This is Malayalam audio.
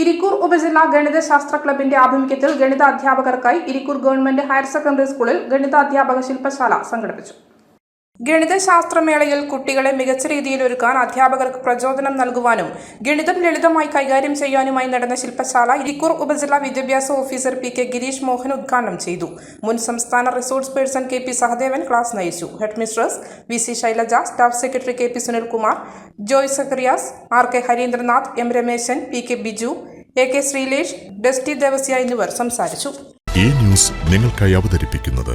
ഇരിക്കൂർ ഉപജില്ലാ ഗണിതശാസ്ത്ര ക്ലബിന്റെ ആഭിമുഖ്യത്തിൽ ഗണിത അധ്യാപകർക്കായി ഇരിക്കൂർ ഗവൺമെന്റ് ഹയർ സെക്കൻഡറി സ്കൂളിൽ ഗണിത അധ്യാപക ശില്പശാല സംഘടിപ്പിച്ചു. ഗണിതശാസ്ത്രമേളയിൽ കുട്ടികളെ മികച്ച രീതിയിൽ ഒരുക്കാൻ അധ്യാപകർക്ക് പ്രചോദനം നൽകുവാനും ഗണിതം ലളിതമായി കൈകാര്യം ചെയ്യാനുമായി നടന്ന ശില്പശാല ഇരിക്കൂർ ഉപജില്ലാ വിദ്യാഭ്യാസ officer P K Gireesh Mohan ഉദ്ഘാടനം ചെയ്തു. മുൻ സംസ്ഥാന resource person K P Sahadevan class നയിച്ചു. Headmistress V C Shailaja staff secretary K P Sunilkumar Joy Zacharias R K Harindranath M Rameshan P K Biju A K Sreelesh Dusty Devasya എന്നിവർ സംസാരിച്ചു. ഈ ന്യൂസ് നിങ്ങൾക്കായി അവതരിപ്പിക്കുന്നത്